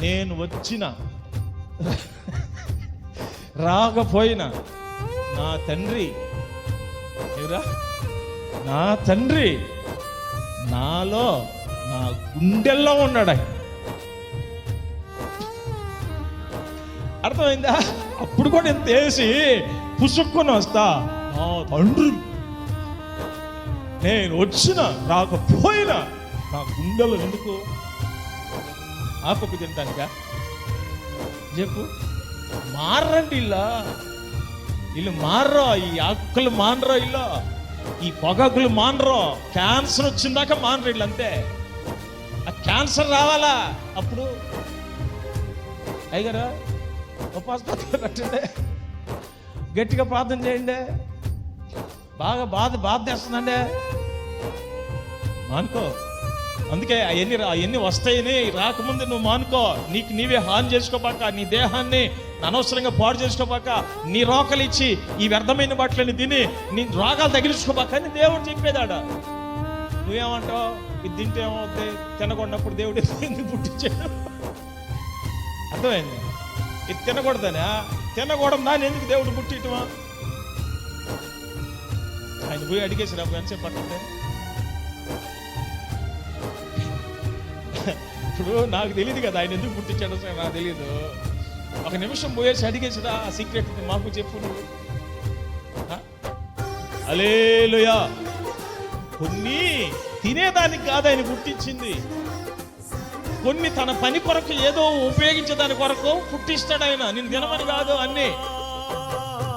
నేను వచ్చిన రాకపోయినా నా తండ్రి నా తండ్రి నాలో నా గుండెల్లో ఉన్నాడు ఆయన. అర్థమైందా? అప్పుడు కూడా ఇంత వేసి పుసుక్కుని వస్తా నా తండ్రి నేను వచ్చిన రాకపోయినా నా గుండెలు ఎందుకు? ఆపకు తినటానిక చెప్పు. మారండి ఇలా వీళ్ళు మారరా ఈ ఆకులు మానరా ఇలా ఈ పొగకులు మానరా. క్యాన్సర్ వచ్చిందాక మానరు వీళ్ళు అంతే. ఆ క్యాన్సర్ రావాలా? అప్పుడు. అయ్యగారా ఉపాస పెట్టండి గట్టిగా ప్రార్థన చేయండి. బాగా బాధ బాధ తెస్తుందండి మానుకో అందుకే అవన్నీ అవన్నీ వస్తాయని రాకముందు నువ్వు మానుకో. నీకు నీవే హాని చేసుకోపాక నీ దేహాన్ని అనవసరంగా పాడు చేసుకోపాక నీ రోకలు ఇచ్చి ఈ వ్యర్థమైన బట్టలని తిని నీ రోగాలు తగిలించుకోపాక అని దేవుడు చెప్పేదాడ. నువ్వేమంటావు? ఇది తింటే ఏమవుద్ది? తినకున్నప్పుడు దేవుడు ఎందుకు పుట్టించాడు? అర్థమైంది? ఇది తినకూడదనా? తినకూడదు దాన్ని ఎందుకు దేవుడు పుట్టిటమా ఆయన పోయి అడిగేసి నాకు ఎంతసేపు పట్టిందే ఇప్పుడు నాకు తెలియదు కదా ఆయన ఎందుకు పుట్టించాడో సార్ నాకు తెలియదు ఒక నిమిషం పోయేసి అడిగేసిరా ఆ సీక్రెట్ మాకు చెప్పు నువ్వు. అలేలుయా కొన్ని తినేదానికి కాదు ఆయన పుట్టించింది. కొన్ని తన పని కొరకు ఏదో ఉపయోగించేదాని కొరకు పుట్టిస్తాడు ఆయన. నేను తినమని కాదు అన్నీ.